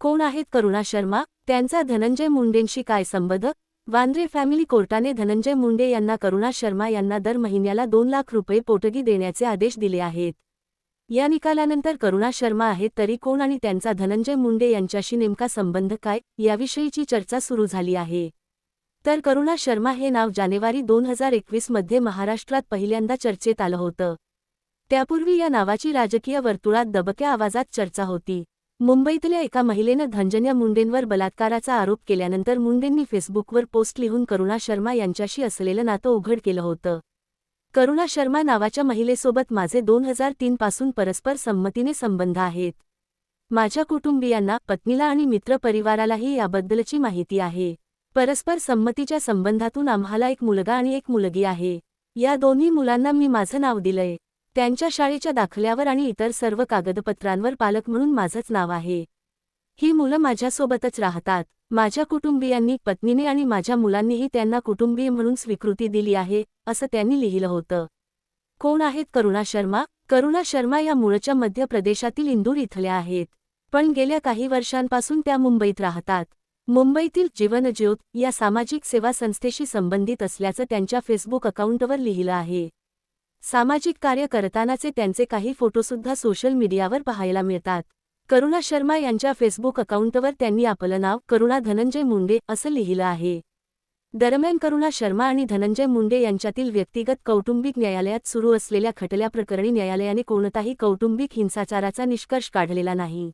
कोण आहेत करुणा शर्मा? त्यांचा धनंजय मुंडेंशी काय संबंध? वांद्रे फॅमिली कोर्टाने धनंजय मुंडे यांना करुणा शर्मा यांना दर महिन्याला दोन लाख रुपये पोटगी देण्याचे आदेश दिले आहेत. या निकालानंतर करुणा शर्मा आहेत तरी कोण आणि त्यांचा धनंजय मुंडे यांच्याशी नेमका संबंध काय? याविषयीची चर्चा सुरू झाली आहे. तर करुणा शर्मा हे नाव जानेवारी दोन हजार एकवीसमध्ये महाराष्ट्रात पहिल्यांदा चर्चेत आलं होतं. त्यापूर्वी या नावाची राजकीय वर्तुळात दबक्या आवाजात चर्चा होती. मुंबईतल्या एका महिलेनं धनजन्या मुंडेंवर बलात्काराचा आरोप केल्यानंतर मुंडेंनी फेसबुकवर पोस्ट लिहून करुणा शर्मा यांच्याशी असलेलं नातं उघड केलं होतं. करुणा शर्मा नावाच्या महिलेसोबत माझे दोन हजार तीन पासून परस्पर संमतीने संबंध आहेत. माझ्या कुटुंबियांना पत्नीला आणि मित्रपरिवारालाही याबद्दलची माहिती आहे. परस्पर संमतीच्या संबंधातून आम्हाला एक मुलगा आणि एक मुलगी आहे. या दोन्ही मुलांना मी माझं नाव दिलंय. त्यांच्या शाळेच्या दाखल्यावर आणि इतर सर्व कागदपत्रांवर पालक म्हणून माझंच नाव आहे. ही मुलं माझ्यासोबतच राहतात. माझ्या कुटुंबियांनी पत्नीने आणि माझ्या मुलांनीही त्यांना कुटुंबीय म्हणून स्वीकृती दिली आहे असं त्यांनी लिहिलं होतं. कोण आहेत करुणा शर्मा? करुणा शर्मा या मूळच्या मध्य प्रदेशातील इंदूर इथल्या आहेत. पण गेल्या काही वर्षांपासून त्या मुंबईत राहतात. मुंबईतील जीवनज्योत या सामाजिक सेवा संस्थेशी संबंधित असल्याचं त्यांच्या फेसबुक अकाउंटवर लिहिलं आहे. सामाजिक कार्य करतानाचे त्यांचे काही फोटोसुद्धा सोशल मीडियावर पाहायला मिळतात. करुणा शर्मा यांच्या फेसबुक अकाउंटवर त्यांनी आपलं नाव करुणा धनंजय मुंडे असं लिहिलं आहे. दरम्यान करुणा शर्मा आणि धनंजय मुंडे यांच्यातील व्यक्तिगत कौटुंबिक न्यायालयात सुरू असलेल्या खटल्याप्रकरणी न्यायालयाने कोणताही कौटुंबिक हिंसाचाराचा निष्कर्ष काढलेला नाही.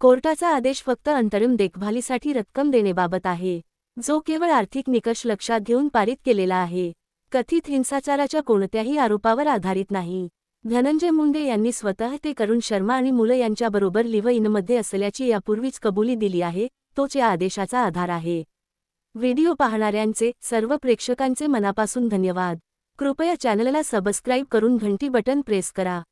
कोर्टाचा आदेश फक्त अंतरिम देखभालीसाठी रक्कम देण्याबाबत आहे जो केवळ आर्थिक निकष लक्षात घेऊन पारित केलेला आहे. कथित हिंसाचाराच्या कोणत्याही आरोपावर आधारित नाही. धनंजय मुंडे यांनी स्वतः ते करुण शर्मा आणि मुलं यांच्याबरोबर लिव्ह इनमध्ये असल्याची यापूर्वीच कबुली दिली आहे तोच या आदेशाचा आधार आहे. व्हिडिओ पाहणाऱ्यांचे सर्व प्रेक्षकांचे मनापासून धन्यवाद. कृपया चॅनलला सबस्क्राईब करून घंटी बटन प्रेस करा.